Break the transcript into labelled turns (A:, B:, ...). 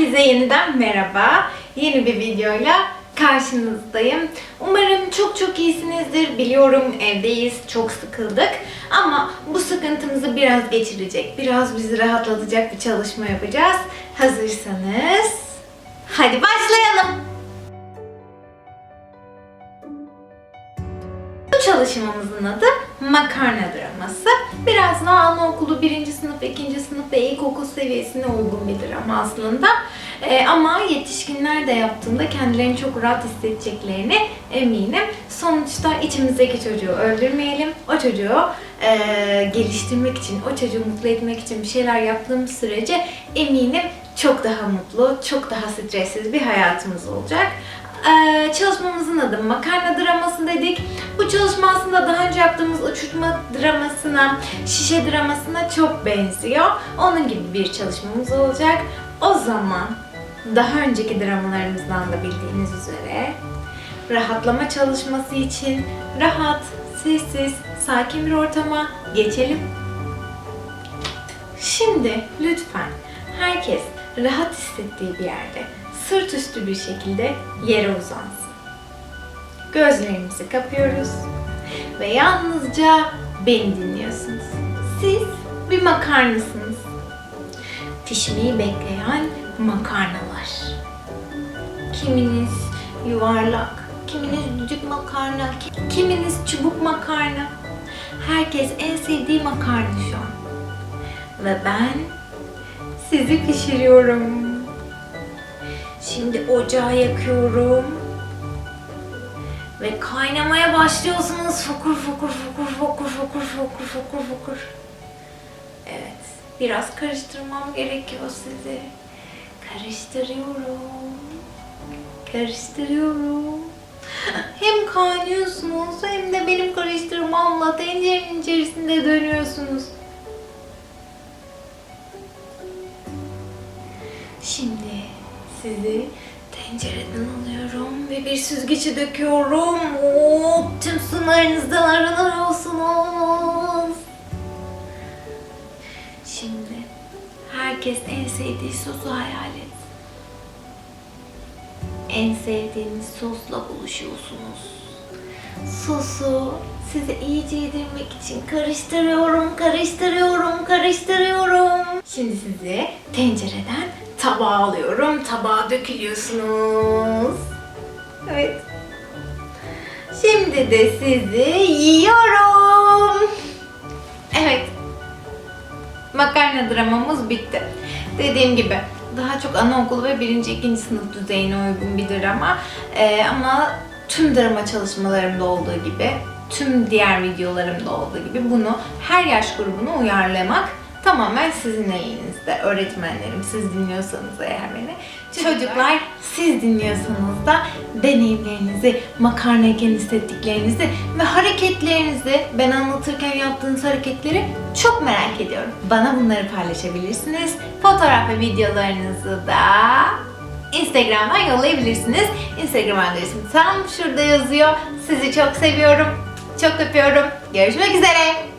A: Herkese yeniden merhaba. Yeni bir videoyla karşınızdayım. Umarım çok çok iyisinizdir. Biliyorum evdeyiz, çok sıkıldık. Ama bu sıkıntımızı biraz geçirecek, biraz bizi rahatlatacak bir çalışma yapacağız. Hazırsanız hadi başlayalım. Çalışmamızın adı makarna draması. Biraz daha anaokulu birinci sınıf, ikinci sınıf ve ilkokul seviyesine uygun bir drama aslında. Ee, ama yetişkinler de yaptığında kendilerini çok rahat hissedeceklerini eminim. Sonuçta içimizdeki çocuğu öldürmeyelim. O çocuğu e, geliştirmek için, o çocuğu mutlu etmek için bir şeyler yaptığımız sürece eminim çok daha mutlu, çok daha stressiz bir hayatımız olacak. Ee, çalışmamızın adı makarna draması dedik. Bu çalışma aslında daha önce yaptığımız uçurtma dramasına, şişe dramasına çok benziyor. Onun gibi bir çalışmamız olacak. O zaman daha önceki dramalarımızdan da bildiğiniz üzere rahatlama çalışması için rahat, sessiz, sakin bir ortama geçelim. Şimdi lütfen herkes rahat hissettiği bir yerde sırt üstü bir şekilde yere uzansın. Gözlerimizi kapıyoruz ve yalnızca beni dinliyorsunuz. Siz bir makarnasınız. Pişmeyi bekleyen makarnalar. Kiminiz yuvarlak, kiminiz düdük makarna, ki- kiminiz çubuk makarna. Herkes en sevdiği makarna şu an. Ve ben sizi pişiriyorum. Şimdi ocağı yakıyorum. Ve kaynamaya başlıyorsunuz. Fokur fokur fokur fokur fokur fokur fokur fokur. Evet. Biraz karıştırmam gerekiyor sizi. Karıştırıyorum. Karıştırıyorum. Hem kaynıyorsunuz hem de benim karıştırmamla tencerenin içerisinde dönüyorsunuz. Şimdi sizi tencereden alıyorum ve bir süzgeci döküyorum. Hop, tüm sularınızdan aranıyorsunuz. Şimdi herkes en sevdiği sosu hayal et. En sevdiğiniz sosla buluşuyorsunuz. Sosu size iyice yedirmek için karıştırıyorum, karıştırıyorum, karıştırıyorum. Şimdi sizi tencereden tabağa alıyorum. Tabağa dökülüyorsunuz. Evet. Şimdi de sizi yiyorum. Evet. Makarna dramamız bitti. Dediğim gibi daha çok anaokulu ve birinci, ikinci sınıf düzeyine uygun bir drama. Ee, ama tüm drama çalışmalarımda olduğu gibi, tüm diğer videolarımda olduğu gibi bunu her yaş grubuna uyarlamak tamamen sizin elinizde. Öğretmenlerim siz dinliyorsanız eğer beni. Çocuklar siz dinliyorsanız da deneyimlerinizi, makarnayken hissettiklerinizi ve hareketlerinizi, ben anlatırken yaptığınız hareketleri çok merak ediyorum. Bana bunları paylaşabilirsiniz. Fotoğraf ve videolarınızı da Instagram'dan yollayabilirsiniz. Instagram adresim tam şurada yazıyor. Sizi çok seviyorum. Çok öpüyorum. Görüşmek üzere.